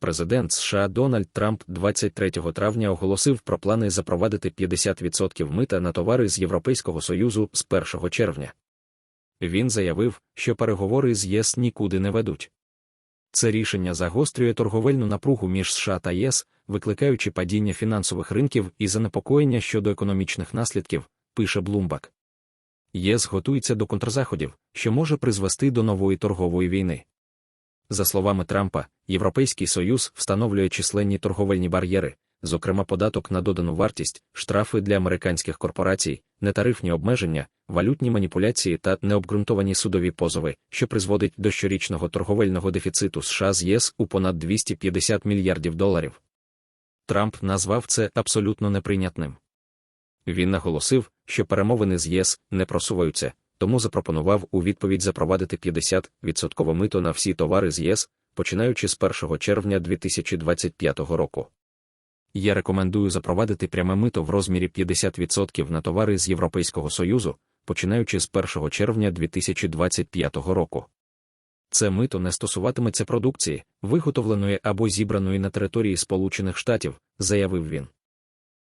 Президент США Дональд Трамп 23 травня оголосив про плани запровадити 50% мита на товари з Європейського Союзу з 1 червня. Він заявив, що переговори з ЄС нікуди не ведуть. Це рішення загострює торговельну напругу між США та ЄС, викликаючи падіння фінансових ринків і занепокоєння щодо економічних наслідків, пише Bloomberg. ЄС готується до контрзаходів, що може призвести до нової торгової війни. За словами Трампа, Європейський Союз встановлює численні торговельні бар'єри, зокрема податок на додану вартість, штрафи для американських корпорацій, нетарифні обмеження, валютні маніпуляції та необґрунтовані судові позови, що призводить до щорічного торговельного дефіциту США з ЄС у понад 250 мільярдів доларів. Трамп назвав це абсолютно неприйнятним. Він наголосив, що перемовини з ЄС не просуваються, тому запропонував у відповідь запровадити 50% мито на всі товари з ЄС, починаючи з 1 червня 2025 року. Я рекомендую запровадити пряме мито в розмірі 50% на товари з Європейського Союзу, починаючи з 1 червня 2025 року. Це мито не стосуватиметься продукції, виготовленої або зібраної на території Сполучених Штатів, заявив він.